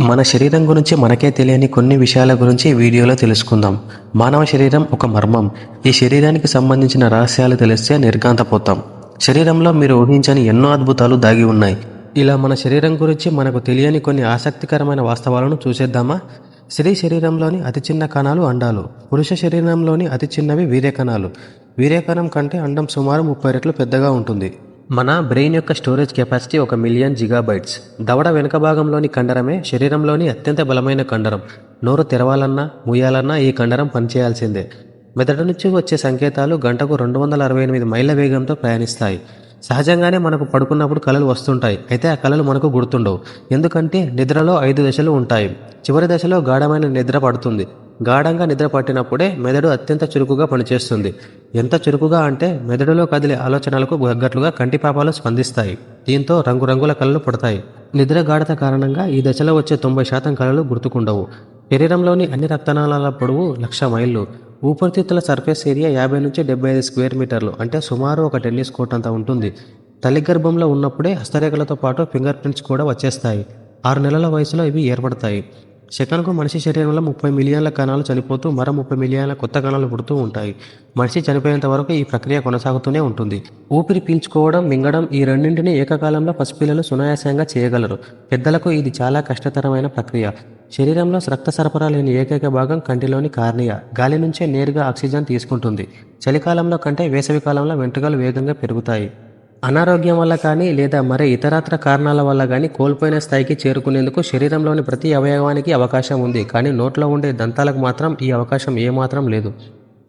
మన శరీరం గురించి మనకే తెలియని కొన్ని విషయాల గురించి వీడియోలో తెలుసుకుందాం. మానవ శరీరం ఒక మర్మం. ఈ శరీరానికి సంబంధించిన రహస్యాలు తెలిస్తే నిర్గాంతపోతాం శరీరంలో మీరు ఊహించని ఎన్నో అద్భుతాలు దాగి ఉన్నాయి. ఇలా మన శరీరం గురించి మనకు తెలియని కొన్ని ఆసక్తికరమైన వాస్తవాలను చూసేద్దామా? స్త్రీ శరీరంలోని అతి చిన్న కణాలు అండాలు. పురుష శరీరంలోని అతి చిన్నవి వీర్యకణాలు. వీర్యకణం కంటే అండం సుమారు ముప్పై రెట్లు పెద్దగా ఉంటుంది. మన బ్రెయిన్ యొక్క స్టోరేజ్ కెపాసిటీ ఒక మిలియన్ జిగాబైట్స్. దవడ వెనుక భాగంలోని కండరమే శరీరంలోని అత్యంత బలమైన కండరం. నోరు తెరవాలన్నా ముయ్యాలన్నా ఈ కండరం పనిచేయాల్సిందే. మెదడు నుంచి వచ్చే సంకేతాలు గంటకు రెండు వందల అరవై ఎనిమిది మైళ్ళ వేగంతో ప్రయాణిస్తాయి. సహజంగానే మనకు పడుకున్నప్పుడు కళలు వస్తుంటాయి. అయితే ఆ కళలు మనకు గుర్తుండవు. ఎందుకంటే నిద్రలో ఐదు దశలు ఉంటాయి. చివరి దశలో గాఢమైన నిద్ర పడుతుంది. గాఢంగా నిద్ర పట్టినప్పుడే మెదడు అత్యంత చురుకుగా పనిచేస్తుంది. ఎంత చురుకుగా అంటే మెదడులో కదిలే ఆలోచనలకు తగ్గట్లుగా కంటిపాపాలు స్పందిస్తాయి. దీంతో రంగురంగుల కళలు పుడతాయి. నిద్ర గాఢత కారణంగా ఈ దశలో వచ్చే తొంభై శాతం కళలు గుర్తుకుండవు. శరీరంలోని అన్ని రక్తనాళాల పొడవు లక్ష మైళ్ళు. ఊపిరితిత్తుల సర్ఫేస్ ఏరియా యాభై నుంచి డెబ్బై ఐదు స్క్వేర్ మీటర్లు అంటే సుమారు ఒక టెన్నిస్ కోర్ట్ అంత ఉంటుంది. తల్లి గర్భంలో ఉన్నప్పుడే హస్తరేఖలతో పాటు ఫింగర్ ప్రింట్స్ కూడా వచ్చేస్తాయి. ఆరు నెలల వయసులో ఇవి ఏర్పడతాయి. సెకన్కు మనిషి శరీరంలో ముప్పై మిలియన్ల కణాలు చనిపోతూ మరో ముప్పై మిలియన్ల కొత్త కణాలు పుడుతూ ఉంటాయి. మనిషి చనిపోయేంత వరకు ఈ ప్రక్రియ కొనసాగుతూనే ఉంటుంది. ఊపిరి పీల్చుకోవడం మింగడం ఈ రెండింటిని ఏకకాలంలో పసిపిల్లలు సునాయాసంగా చేయగలరు. పెద్దలకు ఇది చాలా కష్టతరమైన ప్రక్రియ. శరీరంలో రక్త సరఫరా లేని ఏకైక భాగం కంటిలోని కార్నియా. గాలి నుంచే నేరుగా ఆక్సిజన్ తీసుకుంటుంది. చలికాలంలో కంటే వేసవికాలంలో వెంట్రుకలు వేగంగా పెరుగుతాయి. అనారోగ్యం వల్ల కానీ లేదా మరే ఇతరత్ర కారణాల వల్ల కానీ కోల్పోయిన స్థాయికి చేరుకునేందుకు శరీరంలోని ప్రతి అవయవానికి అవకాశం ఉంది. కానీ నోట్లో ఉండే దంతాలకు మాత్రం ఈ అవకాశం ఏమాత్రం లేదు.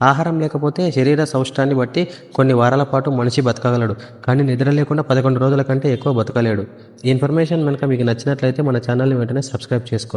ఆహారం లేకపోతే శరీర సౌష్టాన్ని బట్టి కొన్ని వారాల పాటు మనిషి బతకగలడు. కానీ నిద్ర లేకుండా పదకొండు రోజుల కంటే ఎక్కువ బతకలేడు. ఈ ఇన్ఫర్మేషన్ కనుక మీకు నచ్చినట్లయితే మన ఛానల్ని వెంటనే సబ్స్క్రైబ్ చేసుకోండి.